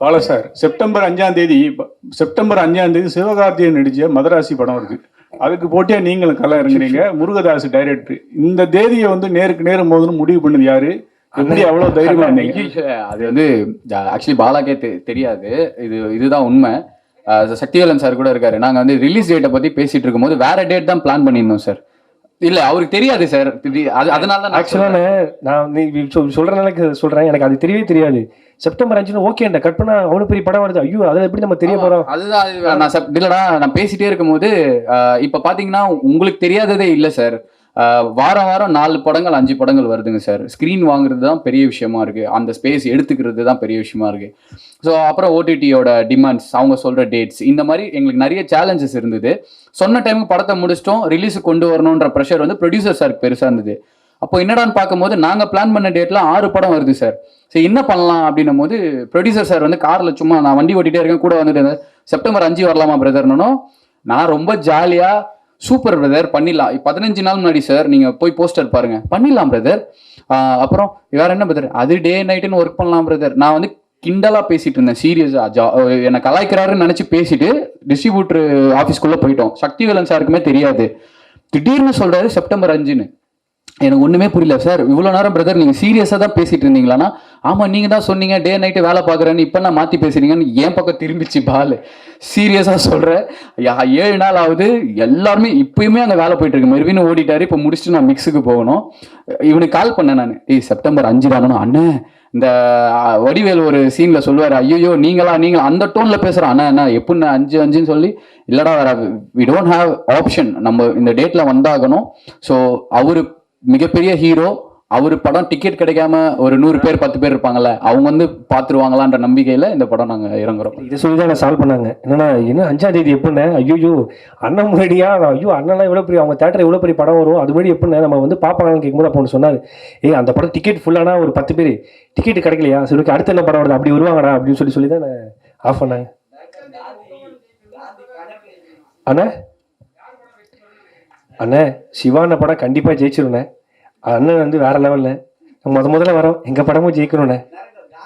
Bala sir September அஞ்சாம் தேதி September அஞ்சாம் தேதி சிவகார்த்தியன் நடிச்ச மதராசி படம் இருக்கு அதுக்கு போட்டியா நீங்களும் கலை இறங்குறீங்க. முருகதாஸ் டைரக்டர் இந்த தேதியை வந்து நேருக்கு நேரம் போதுன்னு முடிவு பண்ணது யாரு? எப்படி அவ்வளவு தைரியமா இருந்தீங்க அது வந்து ஆக்சுவலி பாலாக்கே தெ- தெரியாது. இது இதுதான் உண்மை. சக்திவேலன் சார் கூட இருக்காரு. நாங்க வந்து ரிலீஸ் டேட்டை பத்தி பேசிட்டு இருக்கும்போது வேற டேட் தான் பிளான் பண்ணியிருந்தோம் சார். இல்ல அவருக்கு தெரியாது சார் அது அதனால ஆக்சுவலான நான் நீ சொல்- சொல்றதுனால சொல்றேன். எனக்கு அது தெரியவே தெரியாது. செப்டம்பர் அஞ்சுன்னு ஓகேண்டா கட் பண்ணா அவ்வளவு பெரிய படம் வருது. ஐயோ அதில் எப்படி நம்ம தெரிய போறோம்? அதுதான் அது நான் இல்லடா நான் பேசிட்டே இருக்கும்போது இப்ப பாத்தீங்கன்னா உங்களுக்கு தெரியாததே இல்ல சார் வாரம் வாரம் நாலு படங்கள் அஞ்சு படங்கள் வருதுங்க சார். ஸ்க்ரீன் வாங்குறது தான் பெரிய விஷயமா இருக்கு. அந்த ஸ்பேஸ் எடுத்துக்கிறது தான் பெரிய விஷயமா இருக்கு. ஸோ அப்புறம் ஓடிடியோட டிமாண்ட்ஸ் அவங்க சொல்ற டேட்ஸ் இந்த மாதிரி எங்களுக்கு நிறைய சேலஞ்சஸ் இருந்தது. சொன்ன டைமுக்கு படத்தை முடிச்சிட்டோம் ரிலீஸுக்கு கொண்டு வரணுன்ற ப்ரெஷர் வந்து ப்ரொடியூசர் சாருக்கு பெருசா இருந்தது. அப்போ என்னடான்னு பார்க்கும்போது நாங்கள் பிளான் பண்ண டேட்ல ஆறு படம் வருது சார் சரி என்ன பண்ணலாம் அப்படின்னும் போது ப்ரொடியூசர் சார் வந்து காரில் சும்மா நான் வண்டி ஓட்டிகிட்டே இருக்கேன் கூட வந்துட்டு செப்டம்பர் அஞ்சு வரலாமா பிரதர்னோ நான் ரொம்ப ஜாலியாக சூப்பர் பிரதர் பண்ணிடலாம். பதினஞ்சு நாள் முன்னாடி சார் நீங்கள் போய் போஸ்டர் பாருங்கள் பண்ணிடலாம் பிரதர் அப்புறம் வேற என்ன பிரதர் அது டே நைட்டுன்னு ஒர்க் பண்ணலாம் பிரதர் நான் வந்து கிண்டலாக பேசிட்டு இருந்தேன். சீரியஸா என்னை கலாய்க்கிறாருன்னு நினச்சி பேசிட்டு டிஸ்ட்ரிபியூட்டர் ஆஃபீஸ்க்குள்ளே போயிட்டோம். சக்திவேலன் சாருக்குமே தெரியாது. திடீர்னு சொல்கிறாரு செப்டம்பர் அஞ்சுன்னு. எனக்கு ஒன்றுமே புரியல சார் இவ்வளோ நேரம் பிரதர் நீங்கள் சீரியஸாக தான் பேசிகிட்டு இருந்தீங்களாண்ணா? ஆமாம் நீங்கள் தான் சொன்னீங்க டே நைட்டு வேலை பார்க்குறேன்னு இப்போ நான் மாற்றி பேசுறீங்கன்னு என் பக்கம் திரும்பிச்சு பால். சீரியஸாக சொல்கிறேன் யா, ஏழு நாள் ஆகுது எல்லாருமே இப்பயுமே அங்கே வேலை போயிட்டு இருக்கு. மெர்வின் ஓடிட்டாரு இப்போ முடிச்சுட்டு நான் மிக்ஸுக்கு போகணும். இவனுக்கு கால் பண்ணேன் நான். ஏய் செப்டம்பர் அஞ்சு தானே அண்ணே இந்த வடிவேல் ஒரு சீனில் சொல்லுவார் ஐயோ நீங்களா நீங்கள்? அந்த டோனில் பேசுகிறோம் அண்ணா அண்ணா எப்படின்னு அஞ்சு அஞ்சுன்னு சொல்லி? இல்லைடா வேற வி டோன்ட் ஹாவ் ஆப்ஷன் நம்ம இந்த டேட்டில் வந்தாகணும். ஸோ அவரு மிகப்பெரிய ஹீரோ அவர் படம் டிக்கெட் கிடைக்காம ஒரு நூறு பேர் பத்து பேர் இருப்பாங்கல்ல அவங்க வந்து பாத்துருவாங்களான்ற நம்பிக்கையில இந்த படம் நாங்க இறங்குறோம். இதை சொல்லி தான் சால்வ் பண்ணாங்க. என்னன்னா என்ன அஞ்சாம் தேதி எப்படின்னு ஐயோ அண்ணன் முன்னாடியா? ஐயோ அண்ணன்லாம் எவ்வளோ பெரிய அவங்க தேட்டர் எவ்வளோ பெரிய படம் வரும்? அது முன்னாடி எப்படின்னு நம்ம வந்து பார்ப்பாங்கன்னு கேட்கும்போது அப்போ ஒன்று சொன்னார். ஏய் அந்த படம் டிக்கெட் ஃபுல்லானா ஒரு பத்து பேர். டிக்கெட் கிடைக்கலையா? சரி அடுத்த என்ன படம் வருது? அப்படி வருவாங்கடா அப்படின்னு சொல்லி சொல்லி தான் ஆஃப் பண்ணாங்க. அண்ணா அண்ணே சிவான படம் கண்டிப்பாக ஜெயிச்சிருண்ணே அண்ணன் வந்து வேற லெவலில் முத முதல்ல வரோம். எங்கள் படமும் ஜெயிக்கணும்ண்ணே